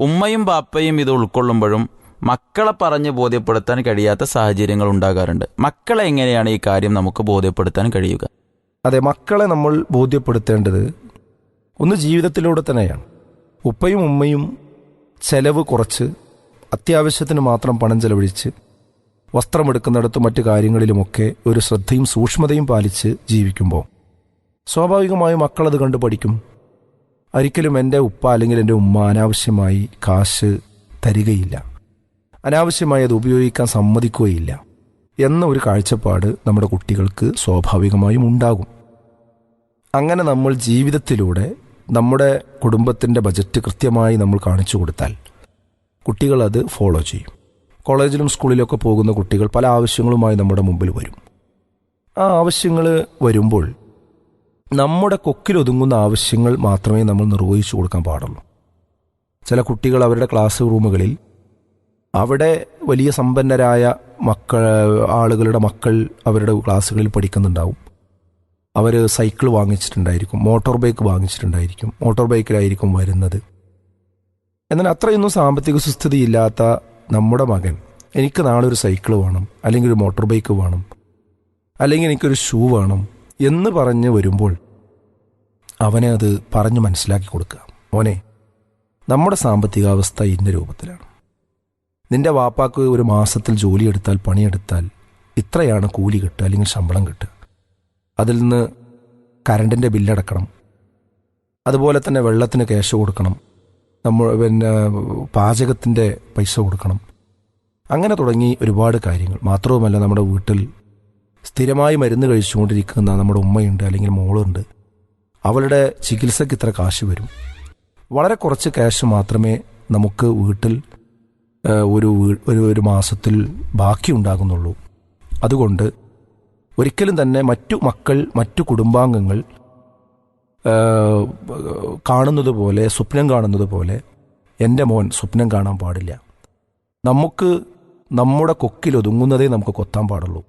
ഉമ്മയും ബാപ്പയും ഇത് ഉൾക്കൊള്ളുമ്പോഴും മക്കളെ പറഞ്ഞ് ബോധ്യപ്പെടുത്താൻ കഴിയാത്ത സാഹചര്യങ്ങൾ ഉണ്ടാകാറുണ്ട്. മക്കളെ എങ്ങനെയാണ് ഈ കാര്യം നമുക്ക് ബോധ്യപ്പെടുത്താൻ കഴിയുക? അതെ മക്കളെ നമ്മൾ ബോധ്യപ്പെടുത്തേണ്ടത് ഒന്ന് ജീവിതത്തിലൂടെ തന്നെയാണ്. ഉപ്പയും ഉമ്മയും ചെലവ് കുറച്ച് അത്യാവശ്യത്തിന് മാത്രം പണം ചെലവഴിച്ച് വസ്ത്രമെടുക്കുന്നിടത്തും മറ്റു കാര്യങ്ങളിലുമൊക്കെ ഒരു ശ്രദ്ധയും സൂക്ഷ്മതയും പാലിച്ച് ജീവിക്കുമ്പോൾ സ്വാഭാവികമായും മക്കളത് കണ്ടു പഠിക്കും. ഒരിക്കലും എന്റെ ഉപ്പ അല്ലെങ്കിൽ എന്റെ ഉമ്മ അനാവശ്യമായി കാശ് തരികയില്ല. അനാവശ്യമായി അത് ഉപയോഗിക്കാൻ സമ്മതിക്കുകയില്ല. എന്ന ഒരു കാഴ്ചപ്പാട് നമ്മുടെ കുട്ടികൾക്ക് സ്വാഭാവികമായും ഉണ്ടാകും. അങ്ങനെ നമ്മൾ ജീവിതത്തിലൂടെ നമ്മുടെ കുടുംബത്തിന്റെ ബജറ്റ് കൃത്യമായി നമ്മൾ കാണിച്ചു കൊടുത്താൽ കുട്ടികൾ അത് ഫോളോ ചെയ്യും. കോളേജിലും സ്കൂളിലൊക്കെ പോകുന്ന കുട്ടികൾ പല ആവശ്യങ്ങളുമായി നമ്മുടെ മുമ്പിൽ വരും. ആ ആവശ്യങ്ങൾ വരുമ്പോൾ നമ്മുടെ കൊക്കിലൊതുങ്ങുന്ന ആവശ്യങ്ങൾ മാത്രമേ നമ്മൾ നിർവഹിച്ചു കൊടുക്കാൻ പാടുള്ളൂ. ചില കുട്ടികൾ അവരുടെ ക്ലാസ് റൂമുകളിൽ അവിടെ വലിയ സമ്പന്നരായ മക്കൾ ആളുകളുടെ മക്കൾ അവരുടെ ക്ലാസ്സുകളിൽ പഠിക്കുന്നുണ്ടാവും. അവർ സൈക്കിൾ വാങ്ങിച്ചിട്ടുണ്ടായിരിക്കും മോട്ടോർ ബൈക്ക് വാങ്ങിച്ചിട്ടുണ്ടായിരിക്കും മോട്ടോർ ബൈക്കിലായിരിക്കും വരുന്നത്. എന്നാൽ അത്രയൊന്നും സാമ്പത്തിക സുസ്ഥിതിയില്ലാത്ത നമ്മുടെ മകൻ എനിക്ക് നാളെ ഒരു സൈക്കിൾ വേണം അല്ലെങ്കിൽ ഒരു മോട്ടോർ ബൈക്ക് വേണം അല്ലെങ്കിൽ എനിക്കൊരു ഷൂ വേണം എന്ന് പറഞ്ഞ് വരുമ്പോൾ അവനെ അത് പറഞ്ഞു മനസ്സിലാക്കി കൊടുക്കുക. മോനെ നമ്മുടെ സാമ്പത്തികാവസ്ഥ ഇന്ന രൂപത്തിലാണ്. നിന്റെ വാപ്പാക്ക് ഒരു മാസത്തിൽ ജോലിയെടുത്താൽ പണിയെടുത്താൽ ഇത്രയാണ് കൂലി കിട്ടുക അല്ലെങ്കിൽ ശമ്പളം കിട്ടുക. അതിൽ നിന്ന് കറണ്ടിന്റെ ബില്ലടക്കണം അതുപോലെ തന്നെ വെള്ളത്തിന് ക്യാഷ് കൊടുക്കണം. നമ്മൾ പിന്നെ പാചകത്തിന്റെ പൈസ കൊടുക്കണം. അങ്ങനെ തുടങ്ങി ഒരുപാട് കാര്യങ്ങൾ. മാത്രവുമല്ല നമ്മുടെ വീട്ടിൽ സ്ഥിരമായി മരുന്ന് കഴിച്ചുകൊണ്ടിരിക്കുന്ന നമ്മുടെ ഉമ്മയുണ്ട് അല്ലെങ്കിൽ മോളുണ്ട്. അവളുടെ ചികിത്സയ്ക്ക് ഇത്ര കാശ് വരും. വളരെ കുറച്ച് ക്യാഷ് മാത്രമേ നമുക്ക് വീട്ടിൽ ഒരു ഒരു ഒരു മാസത്തിൽ ബാക്കി ഉണ്ടാകുന്നുള്ളൂ. അതുകൊണ്ട് ഒരിക്കലും തന്നെ മറ്റു മക്കൾ മറ്റു കുടുംബാംഗങ്ങൾ കാണുന്നത് പോലെ സ്വപ്നം കാണുന്നത് പോലെ എന്റെ മോൻ സ്വപ്നം കാണാൻ പാടില്ല. നമുക്ക് നമ്മുടെ കൊക്കിലൊതുങ്ങുന്നതേ നമുക്ക് കൊത്താൻ പാടുള്ളൂ.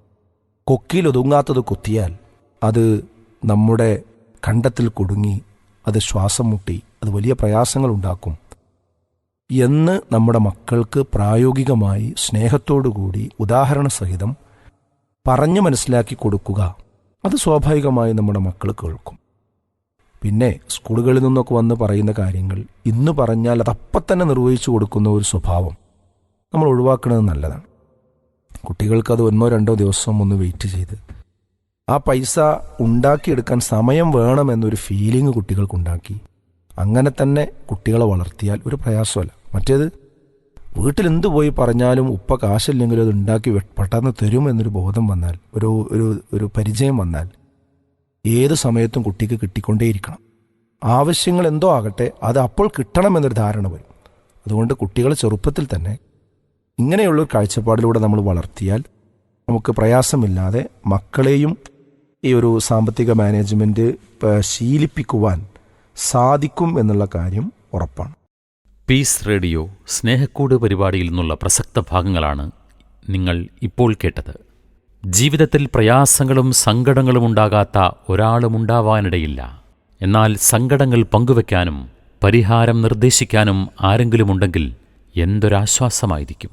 കൊക്കിലൊതുങ്ങാത്തത് കൊത്തിയാൽ അത് നമ്മുടെ കണ്ടത്തിൽ കുടുങ്ങി അത് ശ്വാസം മുട്ടി അത് വലിയ പ്രയാസങ്ങൾ ഉണ്ടാക്കും എന്ന് നമ്മുടെ മക്കൾക്ക് പ്രായോഗികമായി സ്നേഹത്തോടുകൂടി ഉദാഹരണ സഹിതം പറഞ്ഞു മനസ്സിലാക്കി കൊടുക്കുക. അത് സ്വാഭാവികമായി നമ്മുടെ മക്കൾ കേൾക്കും. പിന്നെ സ്കൂളുകളിൽ നിന്നൊക്കെ വന്ന് പറയുന്ന കാര്യങ്ങൾ ഇന്ന് പറഞ്ഞാൽ അതപ്പം തന്നെ നിർവഹിച്ചു കൊടുക്കുന്ന ഒരു സ്വഭാവം നമ്മൾ ഒഴിവാക്കുന്നത് നല്ലതാണ്. കുട്ടികൾക്ക് അത് ഒന്നോ രണ്ടോ ദിവസം ഒന്ന് വെയിറ്റ് ചെയ്ത്. ആ പൈസ ഉണ്ടാക്കിയെടുക്കാൻ സമയം വേണമെന്നൊരു ഫീലിംഗ് കുട്ടികൾക്കുണ്ടാക്കി. അങ്ങനെ തന്നെ കുട്ടികളെ വളർത്തിയാൽ ഒരു പ്രയാസമല്ല. മറ്റേത് വീട്ടിൽ എന്ത് പോയി പറഞ്ഞാലും ഉപ്പ കാശില്ലെങ്കിലും അത് ഉണ്ടാക്കി പെട്ടെന്ന് തരും എന്നൊരു ബോധം വന്നാൽ ഒരു ഒരു ഒരു പരിചയം വന്നാൽ ഏത് സമയത്തും കുട്ടിക്ക് കിട്ടിക്കൊണ്ടേയിരിക്കണം. ആവശ്യങ്ങൾ എന്തോ ആകട്ടെ അത് അപ്പോൾ കിട്ടണമെന്നൊരു ധാരണ വരും. അതുകൊണ്ട് കുട്ടികളെ ചെറുപ്പത്തിൽ തന്നെ ഇങ്ങനെയുള്ള കാഴ്ചപ്പാടിലൂടെ നമ്മൾ വളർത്തിയാൽ നമുക്ക് പ്രയാസമില്ലാതെ മക്കളെയും ഈ ഒരു സാമ്പത്തിക മാനേജ്മെന്റ് ശീലിപ്പിക്കുവാൻ സാധിക്കും എന്നുള്ള കാര്യം ഉറപ്പാണ്. പീസ് റേഡിയോ സ്നേഹക്കൂട് പരിപാടിയിൽ നിന്നുള്ള പ്രസക്ത ഭാഗങ്ങളാണ് നിങ്ങൾ ഇപ്പോൾ കേട്ടത്. ജീവിതത്തിൽ പ്രയാസങ്ങളും സങ്കടങ്ങളും ഉണ്ടാകാത്ത ഒരാളുമുണ്ടാവാനിടയില്ല എന്നാൽ സങ്കടങ്ങൾ പങ്കുവെക്കാനും പരിഹാരം നിർദ്ദേശിക്കാനും ആരെങ്കിലുമുണ്ടെങ്കിൽ എന്തൊരാശ്വാസമായിരിക്കും?